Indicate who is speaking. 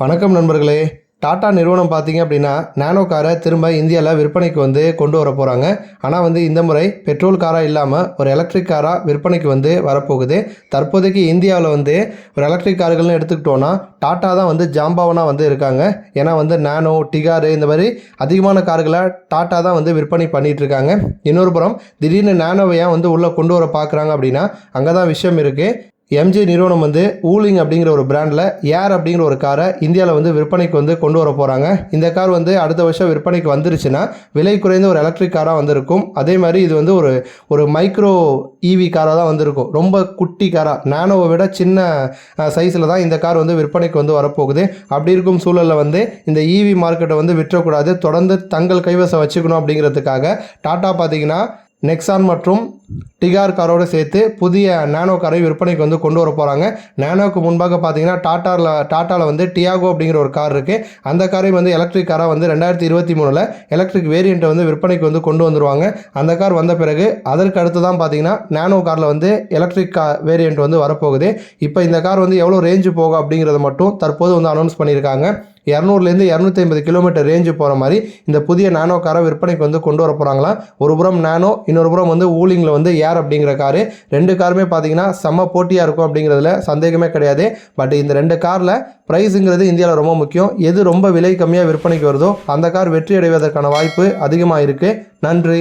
Speaker 1: வணக்கம் நண்பர்களே. டாடா நிறுவனம் பார்த்தீங்க அப்படின்னா நானோ காரை திரும்ப இந்தியாவில் விற்பனைக்கு வந்து கொண்டு வர போகிறாங்க ஆனால் வந்து இந்த முறை பெட்ரோல் காராக இல்லாமல் ஒரு எலக்ட்ரிக் காராக விற்பனைக்கு வந்து வரப்போகுது. தற்போதைக்கு இந்தியாவில் வந்து ஒரு எலக்ட்ரிக் கார்கள்னு எடுத்துக்கிட்டோன்னா டாட்டா தான் வந்து ஜாம்பாவனாக வந்து இருக்காங்க. ஏன்னா வந்து நானோ டிகாரு இந்த மாதிரி அதிகமான கார்களை டாட்டா தான் வந்து விற்பனை பண்ணிகிட்டு இருக்காங்க. இன்னொரு புறம் திடீர்னு நானோவை ஏன் வந்து உள்ளே கொண்டு வர பார்க்குறாங்க அப்படின்னா அங்கே தான் விஷயம் இருக்குது எம்ஜி நிறுவனம் வந்து ஊலிங் அப்படிங்கிற ஒரு பிராண்டில் ஏர் அப்படிங்கிற ஒரு காரை இந்தியாவில் வந்து விற்பனைக்கு வந்து கொண்டு வர போகிறாங்க இந்த கார் வந்து அடுத்த வருஷம் விற்பனைக்கு வந்துருச்சுன்னா விலை குறைந்த ஒரு எலக்ட்ரிக் காராக வந்திருக்கும். அதே மாதிரி இது வந்து ஒரு ஒரு மைக்ரோ இவி காராக தான் வந்திருக்கும். ரொம்ப குட்டி காராக நானோவை விட சின்ன சைஸில் தான் இந்த கார் வந்து விற்பனைக்கு வந்து வரப்போகுது. அப்படி இருக்கும் சூழலில் வந்து இந்த இவி மார்க்கெட்டை வந்து விற்றக்கூடாது. தொடர்ந்து தங்கள் கைவசம் வச்சுக்கணும் அப்படிங்கிறதுக்காக டாட்டா பார்த்தீங்கன்னா நெக்ஸான் மற்றும் டிகார் காரோடு சேர்த்து புதிய நானோ காரை விற்பனைக்கு வந்து கொண்டு வர போகிறாங்க நானோக்கு முன்பாக பார்த்தீங்கன்னா டாட்டாவில் டாட்டாவில் வந்து டியாகோ அப்படிங்கிற ஒரு கார் இருக்குது அந்த காரையும் வந்து எலக்ட்ரிக் காராக வந்து ரெண்டாயிரத்தி இருபத்தி மூணில் எலக்ட்ரிக் வேரியண்ட்டை வந்து விற்பனைக்கு வந்து கொண்டு வந்துருவாங்க. அந்த கார் வந்த பிறகு அதற்கு அடுத்து தான் பார்த்தீங்கன்னா நானோ காரில் வந்து எலக்ட்ரிக் கா வேரியண்ட் வந்து வரப்போகுது. இப்போ இந்த கார் வந்து எவ்வளோ ரேஞ்சு போகும் அப்படிங்கிறத மட்டும் தற்போது வந்து அனௌன்ஸ் பண்ணியிருக்காங்க. இரநூறுலேருந்து இரநூத்தி ஐம்பது கிலோமீட்டர் ரேஞ்சு போகிற மாதிரி இந்த புதிய நானோ காரை விற்பனைக்கு வந்து கொண்டு வர போகிறாங்களா ஒரு புறம் நானோ இன்னொரு புறம் வந்து ஊலிங்கில் வந்து ஏர் அப்படிங்கிற காரு. ரெண்டு காருமே பார்த்தீங்கன்னா செம்ம போட்டியாக இருக்கும் அப்படிங்கிறதுல சந்தேகமே கிடையாது. பட் இந்த ரெண்டு காரில் ப்ரைஸுங்கிறது இந்தியாவில் ரொம்ப முக்கியம். எது ரொம்ப விலை கம்மியாக விற்பனைக்கு வருதோ அந்த கார் வெற்றி அடைவதற்கான வாய்ப்பு அதிகமாக இருக்குது நன்றி.